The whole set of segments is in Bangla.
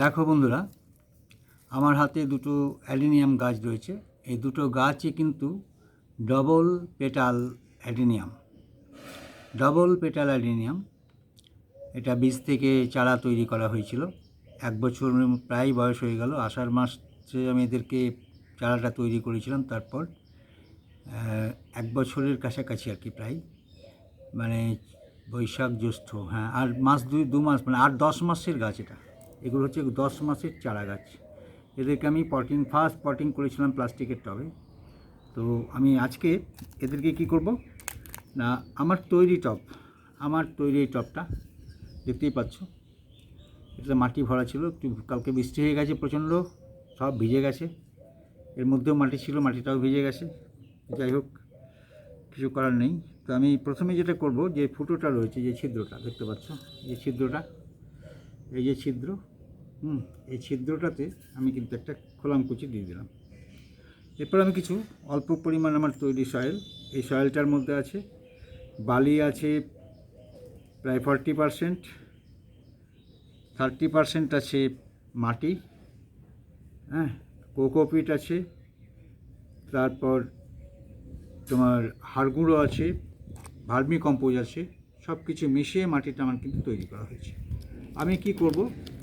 দেখো বন্ধুরা, আমার হাতে দুটো অ্যাডিনিয়াম গাছ রয়েছে। এই দুটো গাছই কিন্তু double petal adenium. Double petal adenium, এটা বীজ থেকে চারা তৈরি করা হয়েছিল। এক বছর প্রায় বয়স হয়ে গেল, আষাঢ় মাসে আমি এদেরকে চারাটা তৈরি করেছিলাম। তারপর এক বছরের কাছাকাছি আর কি প্রায় মানে বৈশাখ জ্যৈষ্ঠ হ্যাঁ আর মাস দুই, দু মাস মানে আট, দশ মাসের গাছ এটা। এগুলো হচ্ছে দশ মাসের চারা গাছ এদেরকে আমি পটিং ফার্স্ট পটিং করেছিলাম প্লাস্টিকের টবে। তো আমি আজকে এদেরকে কি করব? না, আমার তৈরি টব, আমার তৈরি এই টবটা, দেখতেই পাচ্ছ। এটা মাটি ভরা ছিল, একটু কালকে বৃষ্টি হয়ে গেছে প্রচণ্ড, সব ভিজে গেছে। এর মধ্যেও মাটি ছিল, মাটিটাও ভিজে গেছে। যাই হোক, কিছু করার নেই। তো আমি প্রথমে যেটা করব, যে ফুটোটা রয়েছে, যে ছিদ্রটা, দেখতে পাচ্ছ? এই ছিদ্রটা, এই যে ছিদ্র হুম, এই ছিদ্রটাতে আমি কিন্তু একটা খোলাম কুচি দিয়ে দিলাম। এরপর আমি কিছু অল্প পরিমাণ আমার তৈরি সয়েল। এই সয়েলটার মধ্যে আছে বালি আছে প্রায় ফর্টি পারসেন্ট, থার্টি পারসেন্ট আছে মাটি হ্যাঁ কোকোপিট আছে, তারপর তোমার হাড়গুঁড়ো আছে ভার্মি কম্পোজ আছে সব কিছু মিশিয়ে মাটিটা আমার কিন্তু তৈরি করা হয়েছে। আমি কি করব?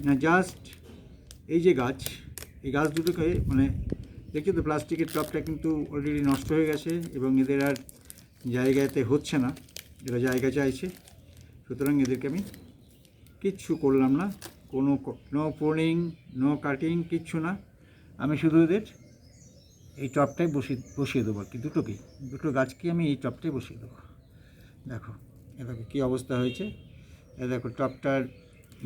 না জাস্ট এই যে গাছ, এই গাছ দুটোকে মানে দেখছি তো প্লাস্টিকের টপটা কিন্তু অলরেডি নষ্ট হয়ে গেছে এবং এদের আর জায়গাতে হচ্ছে না, এরা জায়গা চাইছে। সুতরাং এদেরকে আমি কিচ্ছু করলাম না, কোনো নো পোনিং নো কাটিং কিচ্ছু না। আমি শুধু এদের এই টপটাই বসিয়ে বসিয়ে দেবো আর কি, দুটোকেই। দুটো গাছকে আমি এই টপটাই বসিয়ে দেবো। দেখো, এ দেখো কী অবস্থা হয়েছে। এ দেখো টপটার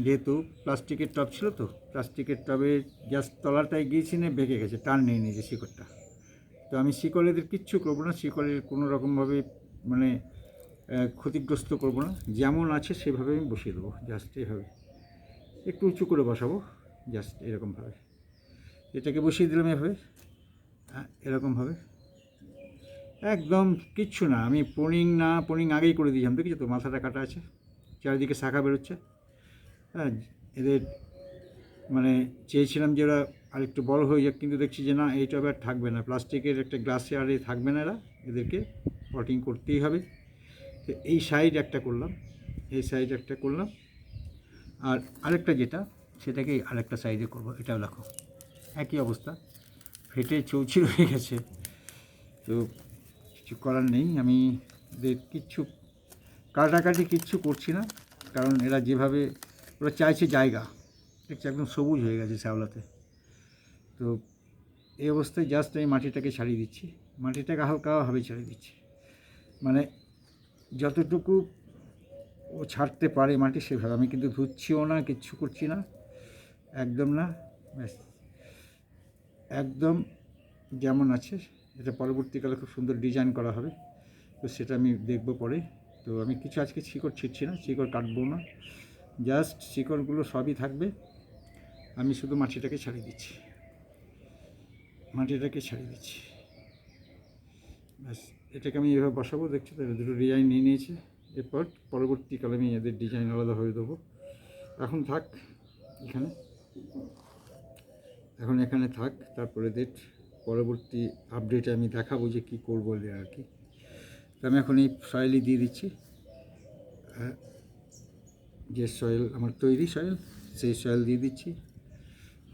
যেহেতু প্লাস্টিকের টপ ছিল তো, প্লাস্টিকের টবের জাস্ট তলাটায় গিয়েছি না বেঁকে গেছে, টান নিয়ে নিয়েছে শিকড়টা। তো আমি শিকলেদের কিচ্ছু করব না শিকলের কোনো রকমভাবে মানে ক্ষতিগ্রস্ত করব না, যেমন আছে সেভাবে আমি বসিয়ে দেবো জাস্ট এভাবে। একটু উঁচু করে বসাবো জাস্ট এরকমভাবে। এটাকে বসিয়ে দিলাম এভাবে এরকমভাবে। একদম কিচ্ছু না, আমি পনিং না, পনিং আগেই করে দিয়েছিলাম, দেখেছ তো, মাথাটা কাটা আছে, চারিদিকে শাখা বেরোচ্ছে। হ্যাঁ এদের মানে চেয়েছিলাম যে ওরা আরেকটু বড় হয়ে যাক, কিন্তু দেখছি যে না, এইটা আর থাকবে না। প্লাস্টিকের একটা গ্লাসে আর থাকবে না এরা, এদেরকে পটিং করতেই হবে। তো এই সাইড একটা করলাম, এই সাইড একটা করলাম। আর আরেকটা যেটা সেটাকে আরেকটা সাইডে করব, এটাও দেখো। একই অবস্থা, ফেটে চৌচির হয়ে গেছে। তো কিছু করার নেই, আমি এদের কিচ্ছু, কাটাকাটি কিচ্ছু করছি না, কারণ এরা যেভাবে ওরা চাইছে জায়গা। দেখছি একদম সবুজ হয়ে গেছে শ্যাওলাতে। তো এই অবস্থায় জাস্ট আমি মাটিটাকে ছাড়িয়ে দিচ্ছি। মাটিটাকে হালকাভাবে ছাড়িয়ে দিচ্ছি। মানে যতটুকু ও ছাড়তে পারে মাটি সেভাবে। আমি কিন্তু ধুচ্ছিও না, কিচ্ছু করছি না। একদম না, ব্যাস। একদম যেমন আছে, এটা পরবর্তীকালে খুব সুন্দর ডিজাইন করা হবে। তো সেটা আমি দেখব পরে। তো আমি কিছু আজকে শিকড় ছিটছি না, শিকড় কাটবো না। জাস্ট শিকড়গুলো সবই থাকবে। আমি শুধু মাটিটাকে ছাড়িয়ে দিচ্ছি। মাটিটাকে ছাড়িয়ে দিচ্ছি। ব্যাস, এটাকে আমি এভাবে বসাবো, দেখছি তো? দুটো ডিজাইন নিয়ে নিয়েছে। এরপর পরবর্তীকালে আমি এদের ডিজাইন আলাদাভাবে দেবো। এখন থাক, এখানে। এখন এখানে থাক, তারপরে এদের পরবর্তী আপডেটে আমি দেখাবো যে কী করব আর কি। আমি এখন এই সয়েলই দিয়ে দিচ্ছি। যে সয়েল আমার তৈরি সয়েল সেই সয়েল দিয়ে দিচ্ছি।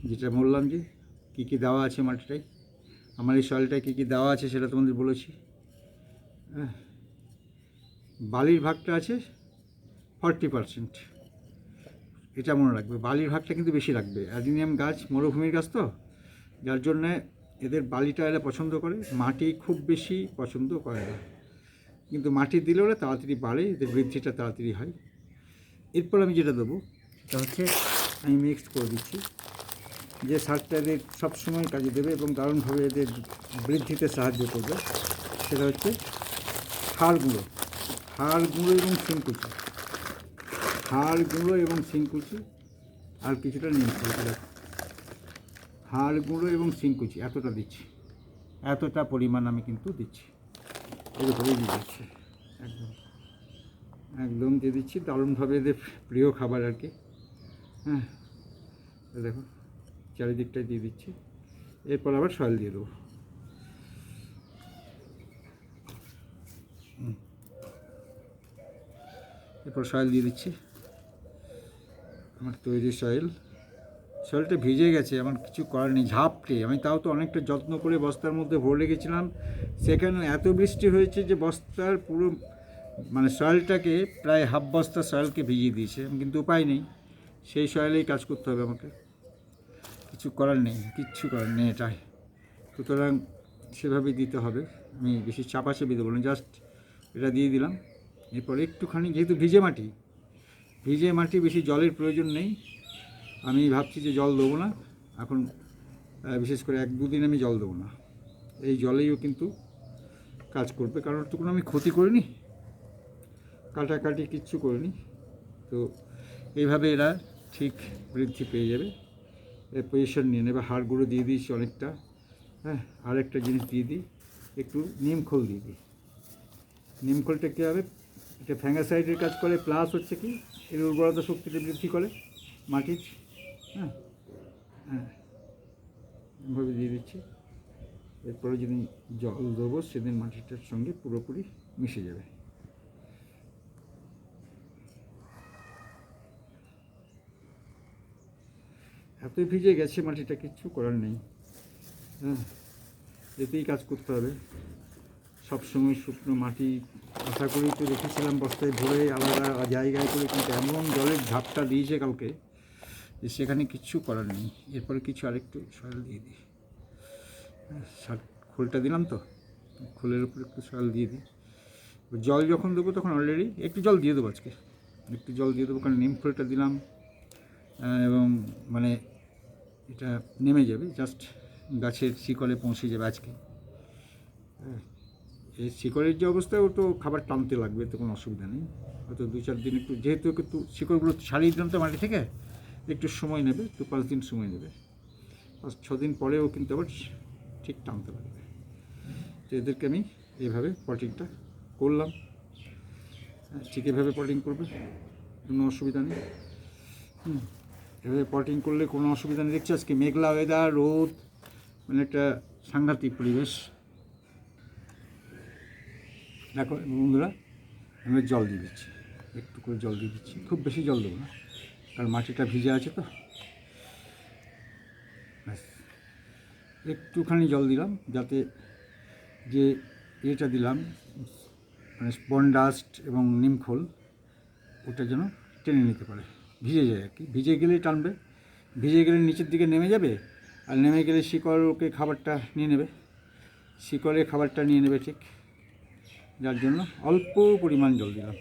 যেটা বললাম যে, কী কী দেওয়া আছে মাটিটায়? আমার এই সয়েলটায় কী কী দেওয়া আছে সেটা তোমাদের বলেছি। হ্যাঁ বালির ভাগটা আছে ফর্টি পারসেন্ট এটা মনে রাখবে, বালির ভাগটা কিন্তু বেশি রাখবে অ্যাডিনিয়াম গাছ মরুভূমির গাছ তো, যার জন্যে এদের বালিটা এরা পছন্দ করে। মাটি খুব বেশি পছন্দ করে না। কিন্তু মাটি দিলে ওরা তাড়াতাড়ি বাড়ে, এদের বৃদ্ধিটা তাড়াতাড়ি হয়। এরপর আমি যেটা দেবো, সেটা হচ্ছে আমি মিক্সড করে দিচ্ছি। যে সারটা এদের সবসময় কাজে দেবে এবং দারুণভাবে এদের বৃদ্ধিতে সাহায্য করবে, সেটা হচ্ছে হাড় গুঁড়ো। হাড় গুঁড়ো এবং শিংকুচি। হাড় গুঁড়ো এবং শিংকুচি আর কিছুটা এটা হাড় গুঁড়ো এবং শিংকুচি, এতটা দিচ্ছি। এতটা পরিমাণ আমি কিন্তু দিচ্ছি। এরকমই দিয়ে দিচ্ছি। একদম। একদম দিয়ে দিচ্ছি, দারুণভাবে এদের প্রিয় খাবার আর কি। হ্যাঁ দেখো চারিদিকটায় দিয়ে দিচ্ছি। এরপর আবার সয়েল দিয়ে দেবো। এরপর সয়েল দিয়ে দিচ্ছি। আমার তৈরি সয়েল। সয়েলটা ভিজে গেছে, আমার কিছু করার নেই, ঝাপটে। আমি তাও তো অনেকটা যত্ন করে বস্তার মধ্যে ভরে রেখেছিলাম। সেখানে এত বৃষ্টি হয়েছে যে বস্তার পুরো মানে সয়েলটাকে প্রায় হাফ বস্তা সয়েলকে ভিজিয়ে দিয়েছে, কিন্তু উপায় নেই। সেই সয়েলেই কাজ করতে হবে আমাকে। কিছু করার নেই, কিচ্ছু করার নেই এটাই। সুতরাং সেভাবেই দিতে হবে। আমি বেশি চাপাচাপি দেবো না জাস্ট এটা দিয়ে দিলাম। এরপর একটুখানি, যেহেতু ভিজে মাটি ভিজে মাটি বেশি জলের প্রয়োজন নেই। আমি ভাবছি যে জল দেবো না। এখন বিশেষ করে এক দুদিন আমি জল দেবো না। এই জলেইও কিন্তু কাজ করবে, কারণ তো কোনো আমি ক্ষতি করিনি। কাটাকাটি কিচ্ছু করিনি। তো এইভাবে এরা ঠিক বৃদ্ধি পেয়ে যাবে। এর পজিশন নিয়ে নেবে। হাড়গুলো দিয়ে দিয়েছি অনেকটা। হ্যাঁ আরেকটা জিনিস দিয়ে দিই। একটু নিমখোল দিয়ে দিই। নিমখোলটা কী হবে? এটা ফ্যাঙ্গাসাইডের কাজ করে প্লাস হচ্ছে কি, এর উর্বরতা শক্তিটা বৃদ্ধি করে মাটির। হ্যাঁ হ্যাঁ এভাবে দিয়ে দিচ্ছি। এরপরে যেদিন জল দেবো, সেদিন মাটিটার সঙ্গে পুরোপুরি মিশে যাবে। এতই ভিজে গেছে মাটিটা কিচ্ছু করার নেই। হ্যাঁ এতেই কাজ করতে হবে। সবসময় শুকনো মাটি আশা করি তো রেখেছিলাম বস্তায় ভরে আলাদা জায়গায় করে কিন্তু এমন জলের ঝাপটা দিয়েছে কালকে যে সেখানে কিচ্ছু করার নেই। এরপরে কিছু আরেকটু সয়েল দিয়ে দিই। হ্যাঁ, শাক খোলটা দিলাম তো খোলের উপর একটু সয়েল দিয়ে দিই। জল যখন দেবো তখন অলরেডি একটু জল দিয়ে দেবো আজকে। একটু জল দিয়ে দেবো কারণ নিম খোলটা দিলাম। এবং মানে এটা নেমে যাবে জাস্ট গাছের শিকলে পৌঁছে যাবে আজকে। এই শিকড়ের যে অবস্থা ও তো খাবার টানতে লাগবে, তো কোনো অসুবিধা নেই। হয়তো দু চার দিন একটু, যেহেতু একটু শিকড়গুলো ছাড়িয়ে দিলাম তো মাটি থেকে, একটু সময় নেবে, দু পাঁচ দিন সময় নেবে। পাঁচ ছ দিন পরেও কিন্তু আবার ঠিক টানতে লাগবে। তো এদেরকে আমি এইভাবে পটিংটা করলাম। ঠিক এভাবে পটিং করবে, কোনো অসুবিধা নেই। হুম। এভাবে পটিং করলে কোনো অসুবিধা নেই। দেখছি আজকে মেঘলা ওয়েদার রোদ মানে একটা সাংঘাতিক পরিবেশ। দেখো বন্ধুরা আমি জল দিয়ে দিচ্ছি। একটু করে জল দিয়ে দিচ্ছি। খুব বেশি জল দেবো না, কারণ মাটিটা ভিজে আছে তো। ব্যাস, একটুখানি জল দিলাম, যাতে যে এটা দিলাম মানে স্পন ডাস্ট এবং নিমখোল ওটা যেন টেনে নিতে পারে। ভিজে যায়। আর কি, ভিজে গেলে টানবে? ভিজে গেলে নিচের দিকে নেমে যাবে? আর নেমে গেলে শিকড় ওকে খাবারটা নিয়ে নেবে। শিকড়ে খাবারটা নিয়ে নেবে ঠিক যার জন্য অল্প পরিমাণ জল দিলাম।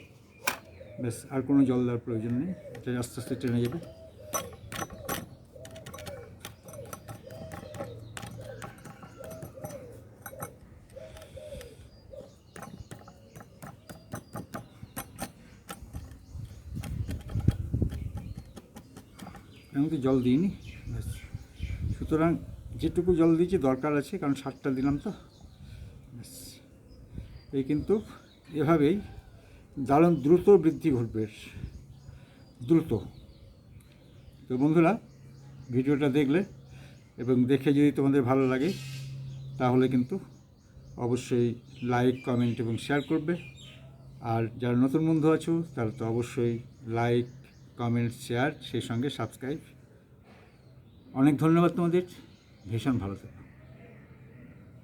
ব্যাস, আর কোনো জল দেওয়ার প্রয়োজন নেই। এটা আস্তে আস্তে টেনে যাবে। আমি তো জল দিইনি। সুতরাং যেটুকু জল দিয়েছি দরকার আছে, কারণ সারটা দিলাম তো। এই কিন্তু এভাবেই দারুণ দ্রুত বৃদ্ধি ঘটবে। দ্রুত। তো বন্ধুরা, ভিডিওটা দেখলে এবং দেখে যদি তোমাদের ভালো লাগে, তাহলে কিন্তু অবশ্যই লাইক, কমেন্ট এবং শেয়ার করবে। আর যারা নতুন বন্ধু আছো, তারা তো অবশ্যই লাইক, কমেন্ট, শেয়ার, সেই সঙ্গে সাবস্ক্রাইব অনেক ধন্যবাদ তোমাদের। ভীষণ ভালো থেকো।